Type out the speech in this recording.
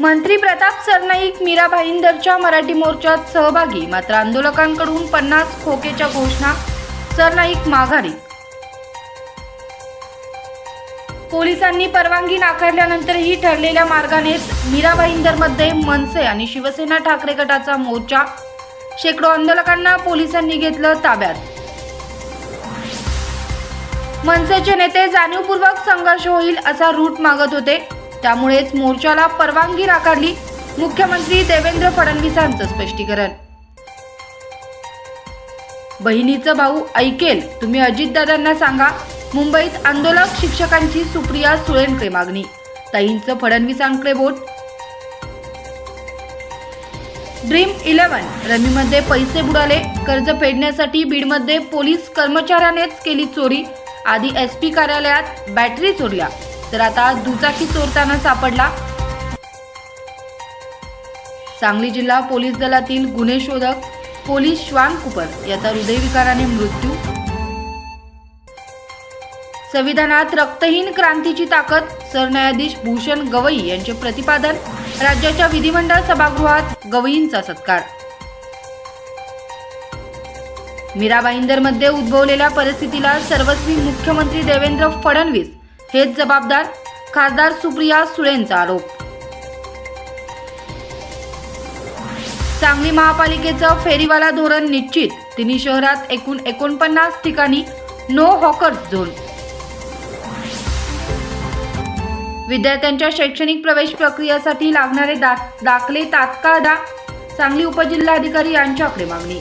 मंत्री प्रताप सरनाईक मीरा भाईंदरच्या मराठी मोर्चात सहभागी मात्र आंदोलकांकडून पन्नास खोकेच्या घोषणा सरनाईक माघारी. पोलिसांनी परवानगी नाकारल्यानंतरही ठरलेल्या मार्गानेच मीरा भाईंदरमध्ये मनसे आणि शिवसेना ठाकरे गटाचा मोर्चा शेकडो आंदोलकांना पोलिसांनी घेतलं ताब्यात. मनसेचे नेते जाणीवपूर्वक संघर्ष होईल असा रूट मागत होते. त्यामुळेच मोर्चाला परवानगी नाकारली मुख्यमंत्री देवेंद्र फडणवीसांचं स्पष्टीकरण. बहिणीचं भाऊ ऐकेल तुम्ही अजितदादांना सांगा. मुंबईत आंदोलक शिक्षकांची सुप्रिया सुळेंकडे मागणी. ताईंचं फडणवीसांकडे बोट ड्रीम इलेव्हन रमीमध्ये पैसे बुडाले कर्ज फेडण्यासाठी बीडमध्ये पोलीस कर्मचाऱ्यानेच केली चोरी. आधी एस पी कार्यालयात बॅटरी चोरल्या. तर आता दुचाकी चोरताना सापडला. सांगली जिल्हा पोलीस दलातील गुन्हे शोधक पोलीस श्वान कुपर याचा हृदयविकाराने मृत्यू. संविधानात रक्तहीन क्रांतीची ताकद सरन्यायाधीश भूषण गवई यांचे प्रतिपादन राज्याच्या विधिमंडळ सभागृहात गवईंचा सत्कार. मीरा भाईंदरमध्ये उद्भवलेल्या परिस्थितीला सर्वस्वी मुख्यमंत्री देवेंद्र फडणवीस हेच जबाबदार खासदार सुप्रिया सुळेंचा आरोप. सांगली महापालिकेचं फेरीवाला धोरण निश्चित तिन्ही शहरात एकूण एकोणपन्नास ठिकाणी नो हॉकर्स झोन विद्यार्थ्यांच्या शैक्षणिक प्रवेश प्रक्रियेसाठी लागणारे दा दाखले तात्काळ द्या सांगली उपजिल्हाधिकारी यांच्याकडे मागणी.